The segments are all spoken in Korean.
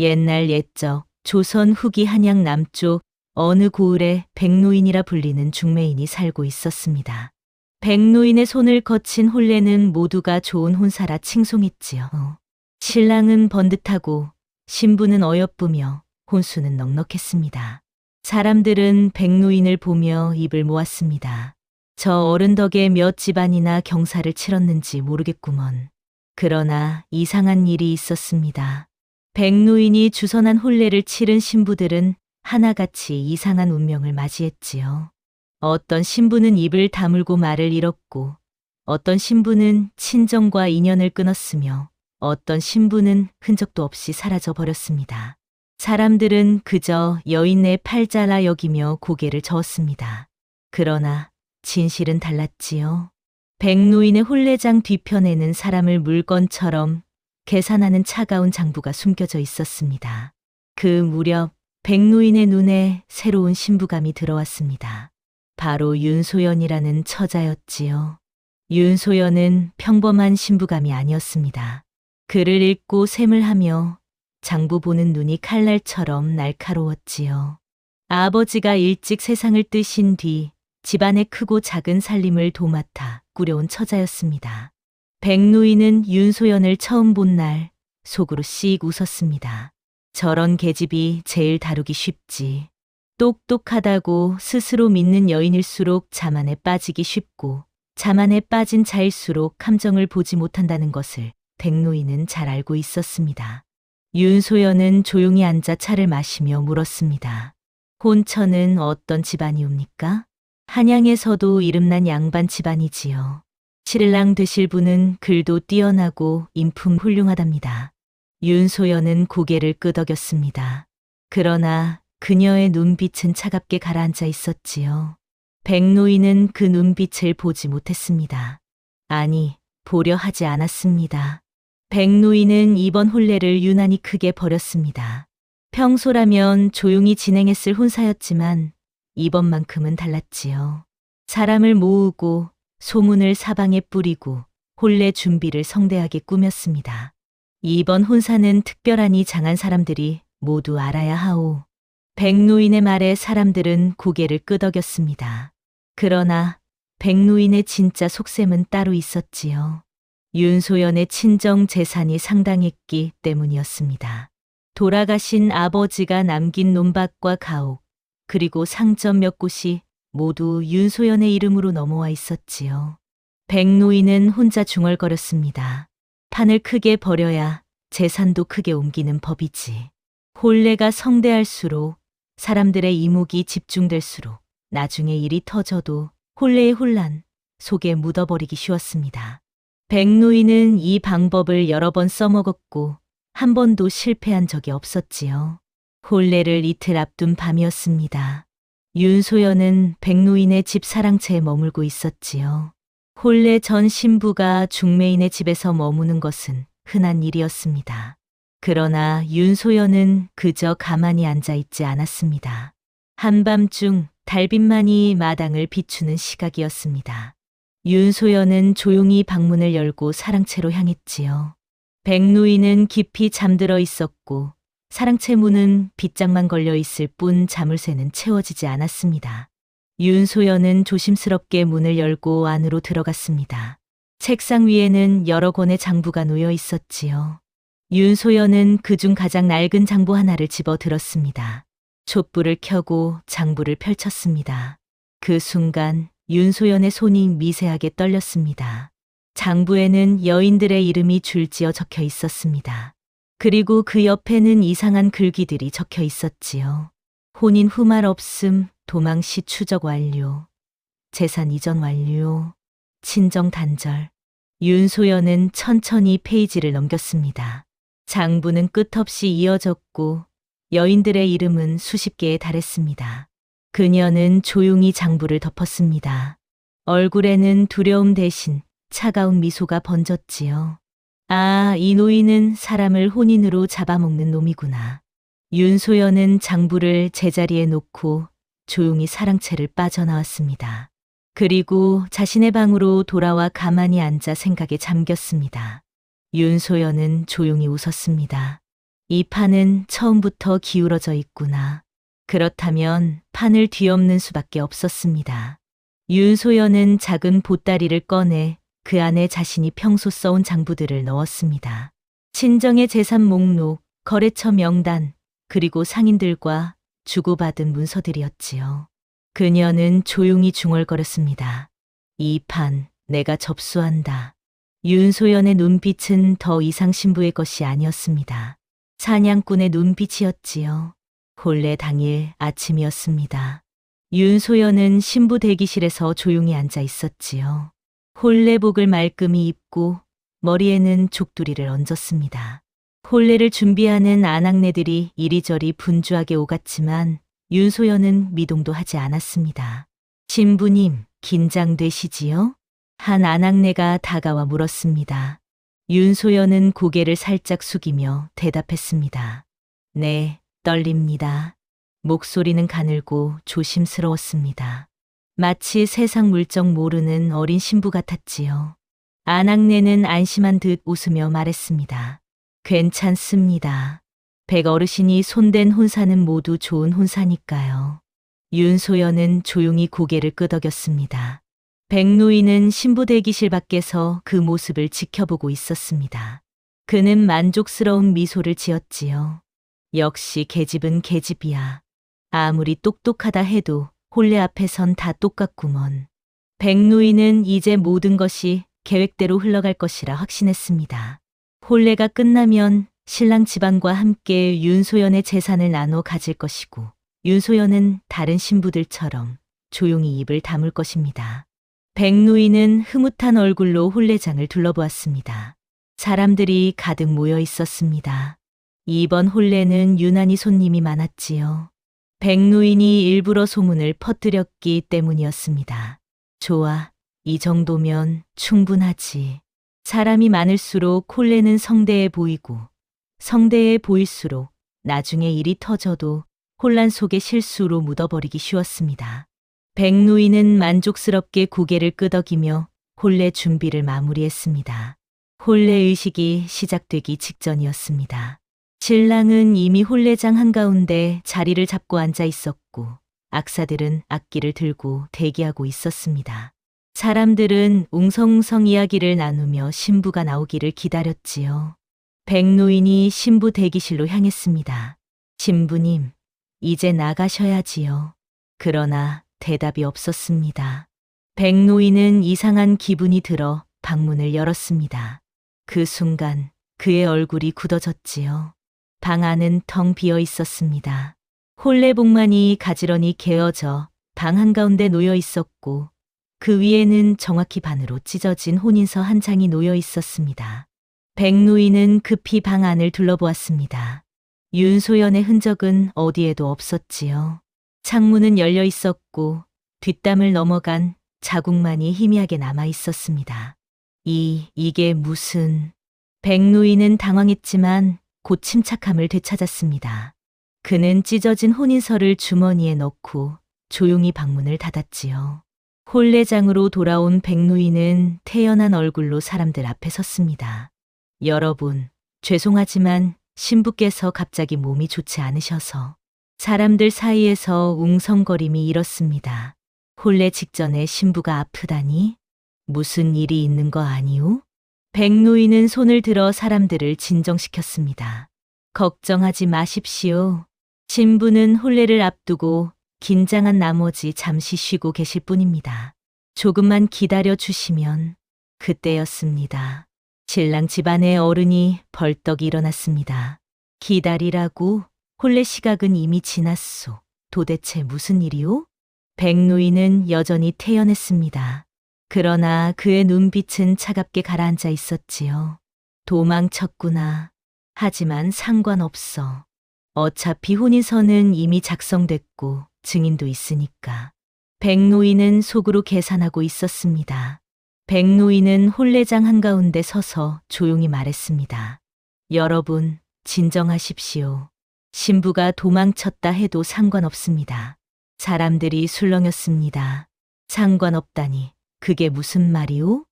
옛날 옛적 조선 후기 한양 남쪽 어느 고을에 백노인이라 불리는 중매인이 살고 있었습니다. 백노인의 손을 거친 혼례는 모두가 좋은 혼사라 칭송했지요. 신랑은 번듯하고 신부는 어여쁘며 혼수는 넉넉했습니다. 사람들은 백노인을 보며 입을 모았습니다. 저 어른 덕에 몇 집안이나 경사를 치렀는지 모르겠구먼. 그러나 이상한 일이 있었습니다. 백노인이 주선한 혼례를 치른 신부들은 하나같이 이상한 운명을 맞이했지요. 어떤 신부는 입을 다물고 말을 잃었고, 어떤 신부는 친정과 인연을 끊었으며, 어떤 신부는 흔적도 없이 사라져 버렸습니다. 사람들은 그저 여인의 팔자라 여기며 고개를 저었습니다. 그러나 진실은 달랐지요. 백노인의 혼례장 뒤편에는 사람을 물건처럼 계산하는 차가운 장부가 숨겨져 있었습니다. 그 무렵 백노인의 눈에 새로운 신부감이 들어왔습니다. 바로 윤소연이라는 처자였지요. 윤소연은 평범한 신부감이 아니었습니다. 글을 읽고 셈을 하며 장부 보는 눈이 칼날처럼 날카로웠지요. 아버지가 일찍 세상을 뜨신 뒤 집안의 크고 작은 살림을 도맡아 꾸려온 처자였습니다. 백노인은 윤소연을 처음 본 날 속으로 씩 웃었습니다. 저런 계집이 제일 다루기 쉽지. 똑똑하다고 스스로 믿는 여인일수록 자만에 빠지기 쉽고 자만에 빠진 자일수록 감정을 보지 못한다는 것을 백노인은 잘 알고 있었습니다. 윤소연은 조용히 앉아 차를 마시며 물었습니다. 혼처는 어떤 집안이옵니까? 한양에서도 이름난 양반 집안이지요. 신랑 되실 분은 글도 뛰어나고 인품 훌륭하답니다. 윤소연은 고개를 끄덕였습니다. 그러나 그녀의 눈빛은 차갑게 가라앉아 있었지요. 백노인은 그 눈빛을 보지 못했습니다. 아니, 보려 하지 않았습니다. 백노인은 이번 혼례를 유난히 크게 버렸습니다. 평소라면 조용히 진행했을 혼사였지만 이번만큼은 달랐지요. 사람을 모으고 소문을 사방에 뿌리고 혼례 준비를 성대하게 꾸몄습니다. 이번 혼사는 특별하니 장한 사람들이 모두 알아야 하오. 백노인의 말에 사람들은 고개를 끄덕였습니다. 그러나 백노인의 진짜 속셈은 따로 있었지요. 윤소연의 친정 재산이 상당했기 때문이었습니다. 돌아가신 아버지가 남긴 논밭과 가옥, 그리고 상점 몇 곳이 모두 윤소연의 이름으로 넘어와 있었지요. 백노인은 혼자 중얼거렸습니다. 판을 크게 벌여야 재산도 크게 옮기는 법이지. 혼례가 성대할수록 사람들의 이목이 집중될수록 나중에 일이 터져도 혼례의 혼란 속에 묻어버리기 쉬웠습니다. 백노인은 이 방법을 여러 번 써먹었고 한 번도 실패한 적이 없었지요. 혼례를 이틀 앞둔 밤이었습니다. 윤소연은 백노인의 집 사랑채에 머물고 있었지요. 혼례 전 신부가 중매인의 집에서 머무는 것은 흔한 일이었습니다. 그러나 윤소연은 그저 가만히 앉아 있지 않았습니다. 한밤중 달빛만이 마당을 비추는 시각이었습니다. 윤소연은 조용히 방문을 열고 사랑채로 향했지요. 백노인은 깊이 잠들어 있었고 사랑채 문은 빗장만 걸려 있을 뿐 자물쇠는 채워지지 않았습니다. 윤소연은 조심스럽게 문을 열고 안으로 들어갔습니다. 책상 위에는 여러 권의 장부가 놓여 있었지요. 윤소연은 그중 가장 낡은 장부 하나를 집어 들었습니다. 촛불을 켜고 장부를 펼쳤습니다. 그 순간 윤소연의 손이 미세하게 떨렸습니다. 장부에는 여인들의 이름이 줄지어 적혀 있었습니다. 그리고 그 옆에는 이상한 글귀들이 적혀 있었지요. 혼인 후 말 없음, 도망 시 추적 완료, 재산 이전 완료, 친정 단절. 윤소연은 천천히 페이지를 넘겼습니다. 장부는 끝없이 이어졌고 여인들의 이름은 수십 개에 달했습니다. 그녀는 조용히 장부를 덮었습니다. 얼굴에는 두려움 대신 차가운 미소가 번졌지요. 아, 이 노인은 사람을 혼인으로 잡아먹는 놈이구나. 윤소연은 장부를 제자리에 놓고 조용히 사랑채를 빠져나왔습니다. 그리고 자신의 방으로 돌아와 가만히 앉아 생각에 잠겼습니다. 윤소연은 조용히 웃었습니다. 이 판은 처음부터 기울어져 있구나. 그렇다면 판을 뒤엎는 수밖에 없었습니다. 윤소연은 작은 보따리를 꺼내 그 안에 자신이 평소 써온 장부들을 넣었습니다. 친정의 재산 목록, 거래처 명단, 그리고 상인들과 주고받은 문서들이었지요. 그녀는 조용히 중얼거렸습니다. 이 판 내가 접수한다. 윤소연의 눈빛은 더 이상 신부의 것이 아니었습니다. 사냥꾼의 눈빛이었지요. 본래 당일 아침이었습니다. 윤소연은 신부 대기실에서 조용히 앉아 있었지요. 홀레복을 말끔히 입고 머리에는 족두리를 얹었습니다. 홀레를 준비하는 아낙네들이 이리저리 분주하게 오갔지만 윤소연은 미동도 하지 않았습니다. 신부님, 긴장되시지요? 한 아낙네가 다가와 물었습니다. 윤소연은 고개를 살짝 숙이며 대답했습니다. 네, 떨립니다. 목소리는 가늘고 조심스러웠습니다. 마치 세상 물정 모르는 어린 신부 같았지요. 아낙네는 안심한 듯 웃으며 말했습니다. 괜찮습니다. 백 어르신이 손댄 혼사는 모두 좋은 혼사니까요. 윤소연은 조용히 고개를 끄덕였습니다. 백노인은 신부 대기실 밖에서 그 모습을 지켜보고 있었습니다. 그는 만족스러운 미소를 지었지요. 역시 계집은 계집이야. 아무리 똑똑하다 해도 홀레 앞에선 다 똑같구먼. 백노인은 이제 모든 것이 계획대로 흘러갈 것이라 확신했습니다. 홀레가 끝나면 신랑 집안과 함께 윤소연의 재산을 나눠 가질 것이고 윤소연은 다른 신부들처럼 조용히 입을 다물 것입니다. 백노인은 흐뭇한 얼굴로 홀레장을 둘러보았습니다. 사람들이 가득 모여 있었습니다. 이번 홀레는 유난히 손님이 많았지요. 백노인이 일부러 소문을 퍼뜨렸기 때문이었습니다. 좋아, 이 정도면 충분하지. 사람이 많을수록 홀레는 성대해 보이고, 성대해 보일수록 나중에 일이 터져도 혼란 속의 실수로 묻어버리기 쉬웠습니다. 백노인은 만족스럽게 고개를 끄덕이며 홀레 준비를 마무리했습니다. 홀레 의식이 시작되기 직전이었습니다. 신랑은 이미 홀레장 한가운데 자리를 잡고 앉아 있었고, 악사들은 악기를 들고 대기하고 있었습니다. 사람들은 웅성웅성 이야기를 나누며 신부가 나오기를 기다렸지요. 백노인이 신부 대기실로 향했습니다. 신부님, 이제 나가셔야지요. 그러나 대답이 없었습니다. 백노인은 이상한 기분이 들어 방문을 열었습니다. 그 순간 그의 얼굴이 굳어졌지요. 방 안은 텅 비어 있었습니다. 홀레 복만이 가지런히 개어져 방 한가운데 놓여 있었고 그 위에는 정확히 반으로 찢어진 혼인서 한 장이 놓여 있었습니다. 백노인은 급히 방 안을 둘러보았습니다. 윤소연의 흔적은 어디에도 없었지요. 창문은 열려 있었고 뒷담을 넘어간 자국만이 희미하게 남아 있었습니다. 이, 이게 무슨... 백노인은 당황했지만 곧 침착함을 되찾았습니다. 그는 찢어진 혼인서를 주머니에 넣고 조용히 방문을 닫았지요. 홀레장으로 돌아온 백노인은 태연한 얼굴로 사람들 앞에 섰습니다. 여러분, 죄송하지만 신부께서 갑자기 몸이 좋지 않으셔서 사람들 사이에서 웅성거림이 일었습니다. 홀레 직전에 신부가 아프다니? 무슨 일이 있는 거 아니오? 백노인은 손을 들어 사람들을 진정시켰습니다. 걱정하지 마십시오. 신부는 홀레를 앞두고 긴장한 나머지 잠시 쉬고 계실 뿐입니다. 조금만 기다려 주시면 그때였습니다. 신랑 집안의 어른이 벌떡 일어났습니다. 기다리라고 홀레 시각은 이미 지났소. 도대체 무슨 일이오? 백노인은 여전히 태연했습니다. 그러나 그의 눈빛은 차갑게 가라앉아 있었지요. 도망쳤구나. 하지만 상관없어. 어차피 혼인서는 이미 작성됐고 증인도 있으니까. 백노인은 속으로 계산하고 있었습니다. 백노인은 홀레장 한가운데 서서 조용히 말했습니다. 여러분, 진정하십시오. 신부가 도망쳤다 해도 상관없습니다. 사람들이 술렁였습니다. 상관없다니, 그게 무슨 말이오?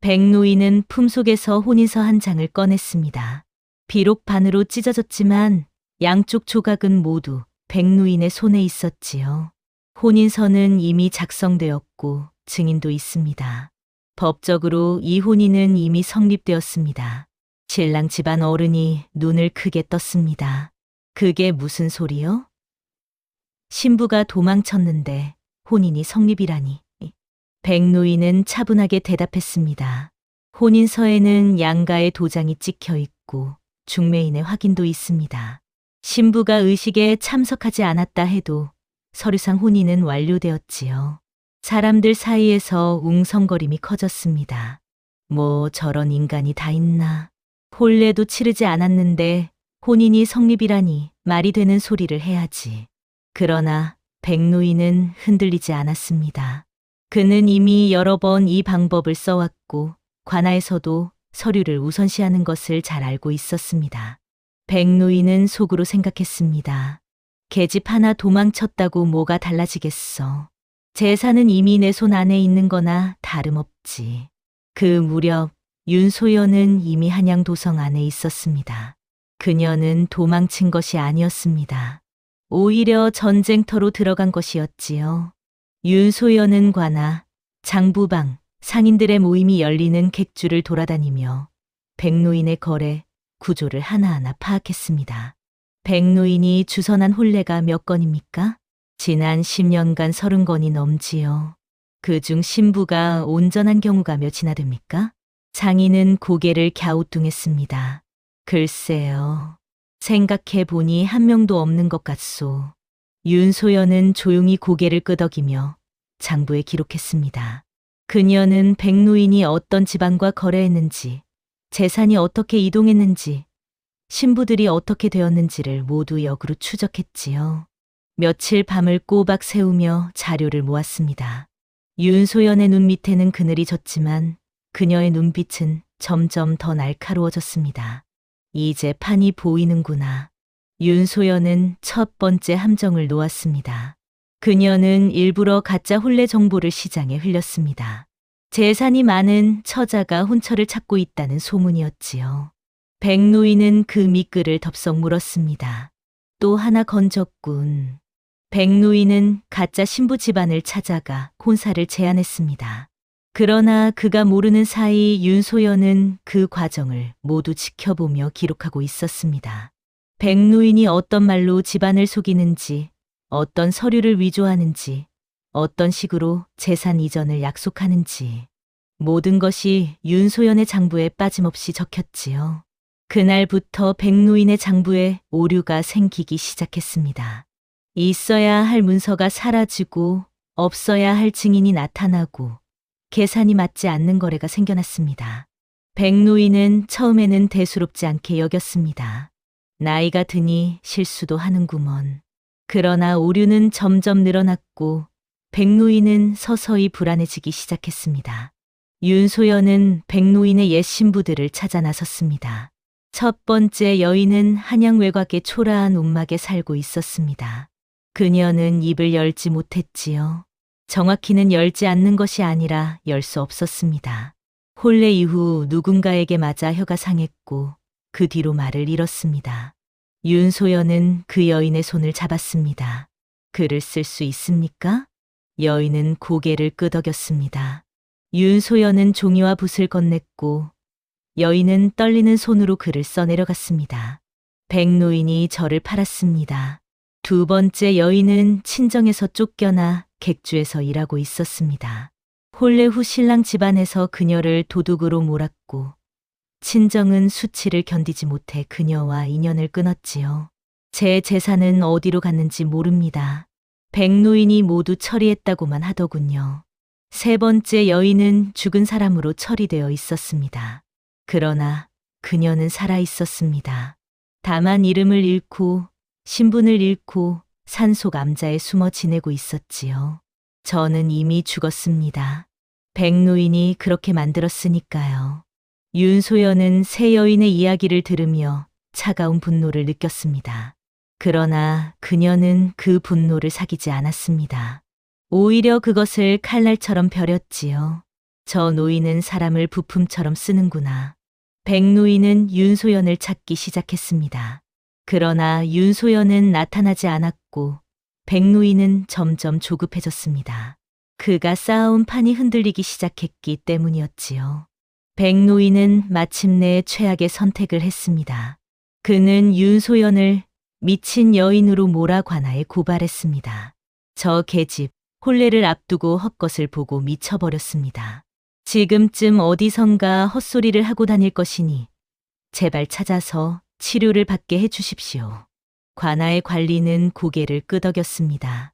백노인은 품속에서 혼인서 한 장을 꺼냈습니다. 비록 반으로 찢어졌지만 양쪽 조각은 모두 백누인의 손에 있었지요. 혼인서는 이미 작성되었고 증인도 있습니다. 법적으로 이 혼인은 이미 성립되었습니다. 신랑 집안 어른이 눈을 크게 떴습니다. 그게 무슨 소리요? 신부가 도망쳤는데 혼인이 성립이라니. 백노인은 차분하게 대답했습니다. 혼인서에는 양가의 도장이 찍혀 있고 중매인의 확인도 있습니다. 신부가 의식에 참석하지 않았다 해도 서류상 혼인은 완료되었지요. 사람들 사이에서 웅성거림이 커졌습니다. 뭐 저런 인간이 다 있나. 혼례도 치르지 않았는데 혼인이 성립이라니 말이 되는 소리를 해야지. 그러나 백노인은 흔들리지 않았습니다. 그는 이미 여러 번 이 방법을 써왔고 관아에서도 서류를 우선시하는 것을 잘 알고 있었습니다. 백노인은 속으로 생각했습니다. 계집 하나 도망쳤다고 뭐가 달라지겠어. 재산은 이미 내 손 안에 있는 거나 다름없지. 그 무렵 윤소연은 이미 한양도성 안에 있었습니다. 그녀는 도망친 것이 아니었습니다. 오히려 전쟁터로 들어간 것이었지요. 윤소연은 관아, 장부방, 상인들의 모임이 열리는 객주를 돌아다니며 백노인의 거래, 구조를 하나하나 파악했습니다. 백노인이 주선한 혼례가 몇 건입니까? 지난 10년간 30건이 넘지요. 그중 신부가 온전한 경우가 몇이나 됩니까? 장인은 고개를 갸우뚱했습니다. 글쎄요. 생각해 보니 한 명도 없는 것 같소. 윤소연은 조용히 고개를 끄덕이며 장부에 기록했습니다. 그녀는 백노인이 어떤 집안과 거래했는지, 재산이 어떻게 이동했는지, 신부들이 어떻게 되었는지를 모두 역으로 추적했지요. 며칠 밤을 꼬박 세우며 자료를 모았습니다. 윤소연의 눈 밑에는 그늘이 졌지만 그녀의 눈빛은 점점 더 날카로워졌습니다. 이제 판이 보이는구나. 윤소연은 첫 번째 함정을 놓았습니다. 그녀는 일부러 가짜 혼례 정보를 시장에 흘렸습니다. 재산이 많은 처자가 혼처를 찾고 있다는 소문이었지요. 백노인은 그 미끌을 덥석 물었습니다. 또 하나 건졌군. 백노인은 가짜 신부 집안을 찾아가 혼사를 제안했습니다. 그러나 그가 모르는 사이 윤소연은 그 과정을 모두 지켜보며 기록하고 있었습니다. 백노인이 어떤 말로 집안을 속이는지, 어떤 서류를 위조하는지, 어떤 식으로 재산 이전을 약속하는지, 모든 것이 윤소연의 장부에 빠짐없이 적혔지요. 그날부터 백노인의 장부에 오류가 생기기 시작했습니다. 있어야 할 문서가 사라지고 없어야 할 증인이 나타나고 계산이 맞지 않는 거래가 생겨났습니다. 백노인은 처음에는 대수롭지 않게 여겼습니다. 나이가 드니 실수도 하는구먼. 그러나 오류는 점점 늘어났고 백노인은 서서히 불안해지기 시작했습니다. 윤소연은 백노인의 옛 신부들을 찾아 나섰습니다. 첫 번째 여인은 한양 외곽의 초라한 움막에 살고 있었습니다. 그녀는 입을 열지 못했지요. 정확히는 열지 않는 것이 아니라 열 수 없었습니다. 혼례 이후 누군가에게 맞아 혀가 상했고 그 뒤로 말을 잃었습니다. 윤소연은 그 여인의 손을 잡았습니다. 글을 쓸 수 있습니까? 여인은 고개를 끄덕였습니다. 윤소연은 종이와 붓을 건넸고 여인은 떨리는 손으로 글을 써내려갔습니다. 백노인이 저를 팔았습니다. 두 번째 여인은 친정에서 쫓겨나 객주에서 일하고 있었습니다. 혼례 후 신랑 집안에서 그녀를 도둑으로 몰았고 친정은 수치를 견디지 못해 그녀와 인연을 끊었지요. 제 재산은 어디로 갔는지 모릅니다. 백노인이 모두 처리했다고만 하더군요. 세 번째 여인은 죽은 사람으로 처리되어 있었습니다. 그러나 그녀는 살아 있었습니다. 다만 이름을 잃고 신분을 잃고 산속 암자에 숨어 지내고 있었지요. 저는 이미 죽었습니다. 백노인이 그렇게 만들었으니까요. 윤소연은 새 여인의 이야기를 들으며 차가운 분노를 느꼈습니다. 그러나 그녀는 그 분노를 사귀지 않았습니다. 오히려 그것을 칼날처럼 벼렸지요. 저 노인은 사람을 부품처럼 쓰는구나. 백노인은 윤소연을 찾기 시작했습니다. 그러나 윤소연은 나타나지 않았고 백노인은 점점 조급해졌습니다. 그가 쌓아온 판이 흔들리기 시작했기 때문이었지요. 백노인은 마침내 최악의 선택을 했습니다. 그는 윤소연을 미친 여인으로 몰아 관아에 고발했습니다. 저 계집, 혼례를 앞두고 헛것을 보고 미쳐버렸습니다. 지금쯤 어디선가 헛소리를 하고 다닐 것이니 제발 찾아서 치료를 받게 해주십시오. 관아의 관리는 고개를 끄덕였습니다.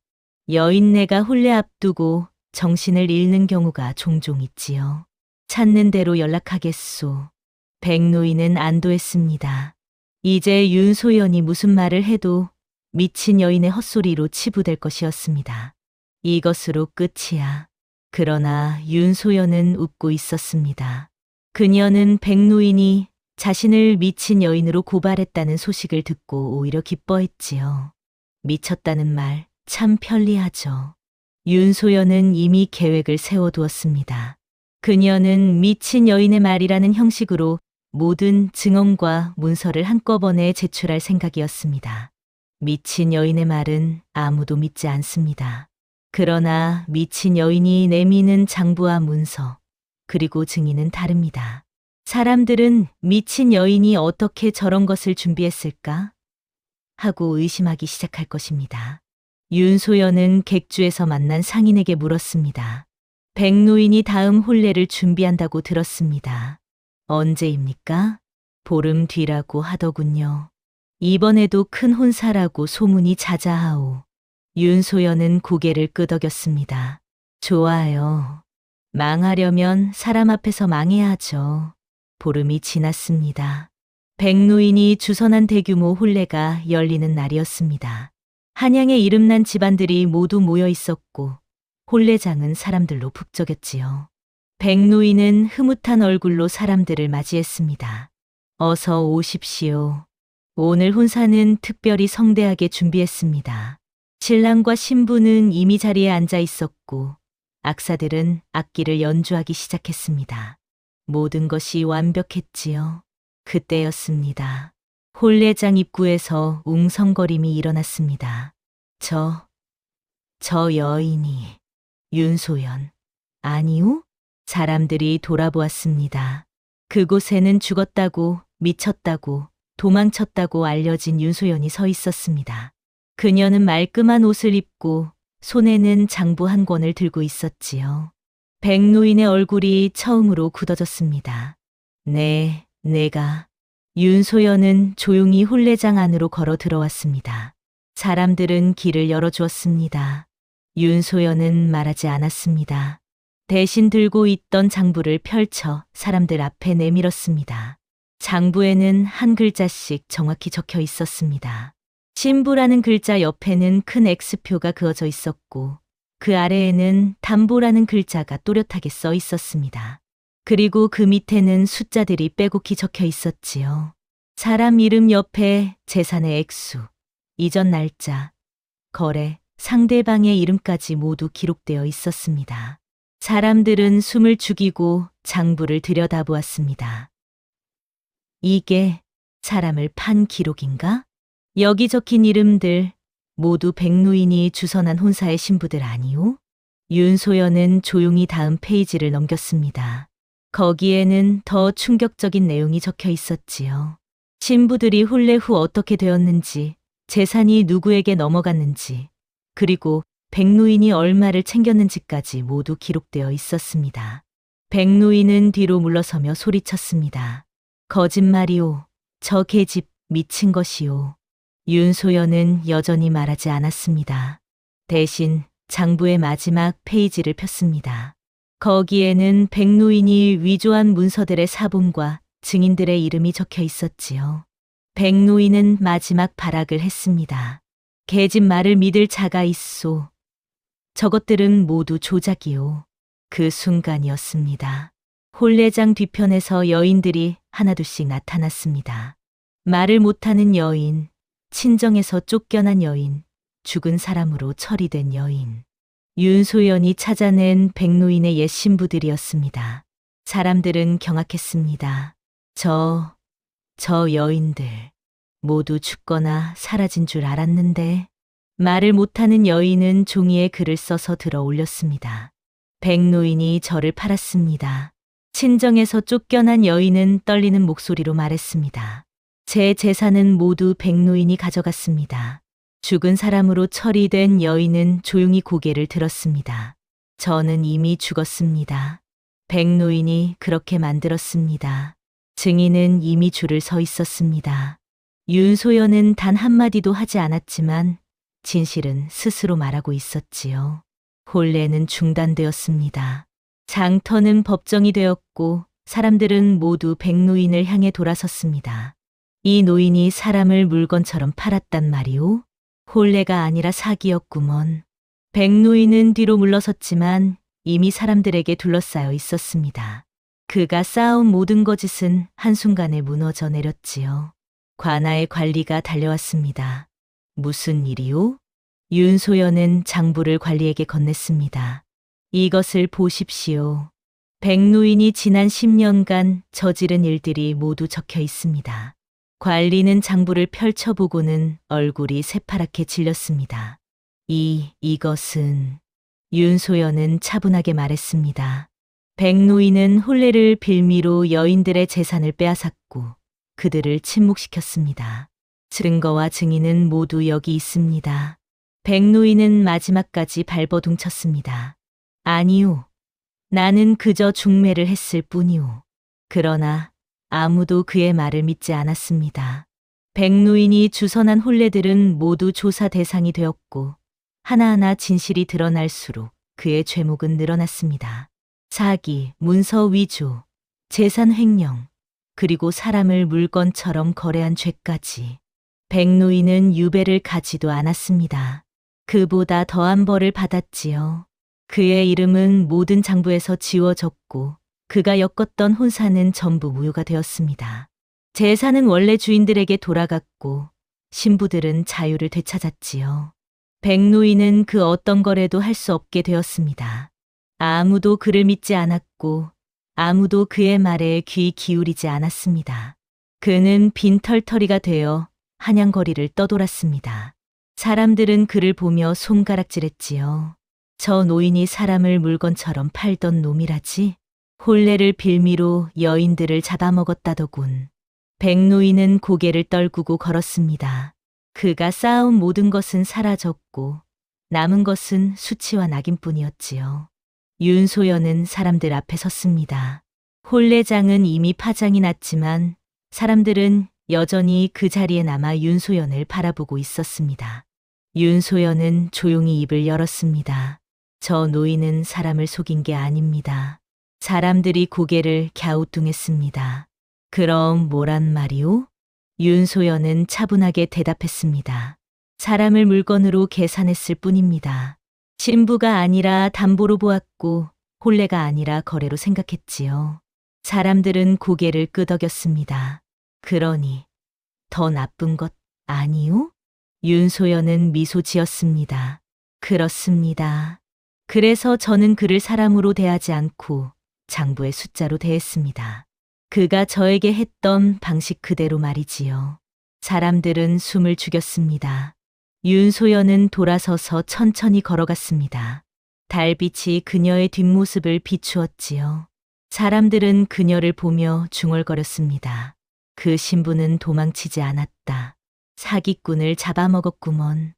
여인네가 혼례 앞두고 정신을 잃는 경우가 종종 있지요. 찾는 대로 연락하겠소. 백노인은 안도했습니다. 이제 윤소연이 무슨 말을 해도 미친 여인의 헛소리로 치부될 것이었습니다. 이것으로 끝이야. 그러나 윤소연은 웃고 있었습니다. 그녀는 백노인이 자신을 미친 여인으로 고발했다는 소식을 듣고 오히려 기뻐했지요. 미쳤다는 말 참 편리하죠. 윤소연은 이미 계획을 세워두었습니다. 그녀는 미친 여인의 말이라는 형식으로 모든 증언과 문서를 한꺼번에 제출할 생각이었습니다. 미친 여인의 말은 아무도 믿지 않습니다. 그러나 미친 여인이 내미는 장부와 문서, 그리고 증인은 다릅니다. 사람들은 미친 여인이 어떻게 저런 것을 준비했을까? 하고 의심하기 시작할 것입니다. 윤소연은 객주에서 만난 상인에게 물었습니다. 백노인이 다음 혼례를 준비한다고 들었습니다. 언제입니까? 보름 뒤라고 하더군요. 이번에도 큰 혼사라고 소문이 자자하오. 윤소연은 고개를 끄덕였습니다. 좋아요. 망하려면 사람 앞에서 망해야죠. 보름이 지났습니다. 백노인이 주선한 대규모 혼례가 열리는 날이었습니다. 한양에 이름난 집안들이 모두 모여 있었고 혼례장은 사람들로 북적였지요. 백노인은 흐뭇한 얼굴로 사람들을 맞이했습니다. 어서 오십시오. 오늘 혼사는 특별히 성대하게 준비했습니다. 신랑과 신부는 이미 자리에 앉아 있었고 악사들은 악기를 연주하기 시작했습니다. 모든 것이 완벽했지요. 그때였습니다. 홀례장 입구에서 웅성거림이 일어났습니다. 저, 저 여인이 윤소연 아니요? 사람들이 돌아보았습니다. 그곳에는 죽었다고 미쳤다고 도망쳤다고 알려진 윤소연이 서 있었습니다. 그녀는 말끔한 옷을 입고 손에는 장부 한 권을 들고 있었지요. 백노인의 얼굴이 처음으로 굳어졌습니다. 네, 내가. 윤소연은 조용히 혼례장 안으로 걸어 들어왔습니다. 사람들은 길을 열어주었습니다. 윤소연은 말하지 않았습니다. 대신 들고 있던 장부를 펼쳐 사람들 앞에 내밀었습니다. 장부에는 한 글자씩 정확히 적혀 있었습니다. 신부라는 글자 옆에는 큰 X표가 그어져 있었고 그 아래에는 담보라는 글자가 또렷하게 써 있었습니다. 그리고 그 밑에는 숫자들이 빼곡히 적혀 있었지요. 사람 이름 옆에 재산의 액수, 이전 날짜, 거래, 상대방의 이름까지 모두 기록되어 있었습니다. 사람들은 숨을 죽이고 장부를 들여다보았습니다. 이게 사람을 판 기록인가? 여기 적힌 이름들 모두 백노인이 주선한 혼사의 신부들 아니오? 윤소연은 조용히 다음 페이지를 넘겼습니다. 거기에는 더 충격적인 내용이 적혀 있었지요. 신부들이 혼례 후 어떻게 되었는지, 재산이 누구에게 넘어갔는지, 그리고 백노인이 얼마를 챙겼는지까지 모두 기록되어 있었습니다. 백노인은 뒤로 물러서며 소리쳤습니다. 거짓말이오. 저 계집 미친 것이오. 윤소연은 여전히 말하지 않았습니다. 대신 장부의 마지막 페이지를 폈습니다. 거기에는 백노인이 위조한 문서들의 사본과 증인들의 이름이 적혀 있었지요. 백노인은 마지막 발악을 했습니다. 개집 말을 믿을 자가 있소. 저것들은 모두 조작이요. 그 순간이었습니다. 혼례장 뒤편에서 여인들이 하나둘씩 나타났습니다. 말을 못하는 여인, 친정에서 쫓겨난 여인, 죽은 사람으로 처리된 여인. 윤소연이 찾아낸 백노인의 옛 신부들이었습니다. 사람들은 경악했습니다. 저, 저 여인들 모두 죽거나 사라진 줄 알았는데 말을 못하는 여인은 종이에 글을 써서 들어 올렸습니다. 백노인이 저를 팔았습니다. 친정에서 쫓겨난 여인은 떨리는 목소리로 말했습니다. 제 재산은 모두 백노인이 가져갔습니다. 죽은 사람으로 처리된 여인은 조용히 고개를 들었습니다. 저는 이미 죽었습니다. 백노인이 그렇게 만들었습니다. 증인은 이미 줄을 서 있었습니다. 윤소연은 단 한마디도 하지 않았지만 진실은 스스로 말하고 있었지요. 혼례는 중단되었습니다. 장터는 법정이 되었고 사람들은 모두 백노인을 향해 돌아섰습니다. 이 노인이 사람을 물건처럼 팔았단 말이오? 혼례가 아니라 사기였구먼. 백노인은 뒤로 물러섰지만 이미 사람들에게 둘러싸여 있었습니다. 그가 쌓아온 모든 거짓은 한순간에 무너져 내렸지요. 관아의 관리가 달려왔습니다. 무슨 일이오? 윤소연은 장부를 관리에게 건넸습니다. 이것을 보십시오. 백노인이 지난 10년간 저지른 일들이 모두 적혀 있습니다. 관리는 장부를 펼쳐보고는 얼굴이 새파랗게 질렸습니다. 이, 이것은 윤소연은 차분하게 말했습니다. 백노인은 혼례를 빌미로 여인들의 재산을 빼앗았고 그들을 침묵시켰습니다. 증거와 증인은 모두 여기 있습니다. 백노인은 마지막까지 발버둥 쳤습니다. 아니요. 나는 그저 중매를 했을 뿐이오. 그러나 아무도 그의 말을 믿지 않았습니다. 백노인이 주선한 혼례들은 모두 조사 대상이 되었고 하나하나 진실이 드러날수록 그의 죄목은 늘어났습니다. 사기, 문서 위조, 재산 횡령, 그리고 사람을 물건처럼 거래한 죄까지. 백노인은 유배를 가지도 않았습니다. 그보다 더한 벌을 받았지요. 그의 이름은 모든 장부에서 지워졌고 그가 엮었던 혼사는 전부 무효가 되었습니다. 재산은 원래 주인들에게 돌아갔고 신부들은 자유를 되찾았지요. 백노인은 그 어떤 거래도 할 수 없게 되었습니다. 아무도 그를 믿지 않았고 아무도 그의 말에 귀 기울이지 않았습니다. 그는 빈털터리가 되어 한양거리를 떠돌았습니다. 사람들은 그를 보며 손가락질했지요. 저 노인이 사람을 물건처럼 팔던 놈이라지. 혼례를 빌미로 여인들을 잡아먹었다더군. 백노인은 고개를 떨구고 걸었습니다. 그가 쌓아온 모든 것은 사라졌고 남은 것은 수치와 낙인뿐이었지요. 윤소연은 사람들 앞에 섰습니다. 혼례장은 이미 파장이 났지만 사람들은 여전히 그 자리에 남아 윤소연을 바라보고 있었습니다. 윤소연은 조용히 입을 열었습니다. 저 노인은 사람을 속인 게 아닙니다. 사람들이 고개를 갸우뚱했습니다. 그럼 뭐란 말이오? 윤소연은 차분하게 대답했습니다. 사람을 물건으로 계산했을 뿐입니다. 신부가 아니라 담보로 보았고 혼례가 아니라 거래로 생각했지요. 사람들은 고개를 끄덕였습니다. 그러니 더 나쁜 것 아니요? 윤소연은 미소 지었습니다. 그렇습니다. 그래서 저는 그를 사람으로 대하지 않고 장부의 숫자로 대했습니다. 그가 저에게 했던 방식 그대로 말이지요. 사람들은 숨을 죽였습니다. 윤소연은 돌아서서 천천히 걸어갔습니다. 달빛이 그녀의 뒷모습을 비추었지요. 사람들은 그녀를 보며 중얼거렸습니다. 그 신부는 도망치지 않았다. 사기꾼을 잡아먹었구먼.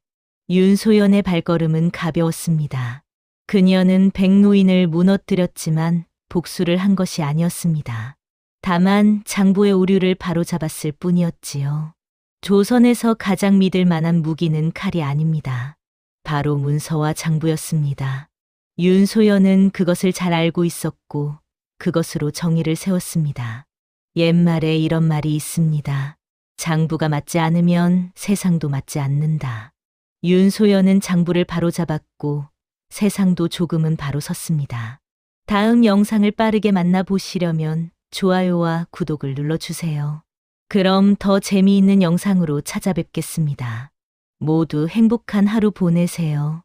윤소연의 발걸음은 가벼웠습니다. 그녀는 백노인을 무너뜨렸지만 복수를 한 것이 아니었습니다. 다만 장부의 오류를 바로잡았을 뿐이었지요. 조선에서 가장 믿을 만한 무기는 칼이 아닙니다. 바로 문서와 장부였습니다. 윤소연은 그것을 잘 알고 있었고 그것으로 정의를 세웠습니다. 옛말에 이런 말이 있습니다. 장부가 맞지 않으면 세상도 맞지 않는다. 윤소연은 장부를 바로잡았고 세상도 조금은 바로 섰습니다. 다음 영상을 빠르게 만나보시려면 좋아요와 구독을 눌러주세요. 그럼 더 재미있는 영상으로 찾아뵙겠습니다. 모두 행복한 하루 보내세요.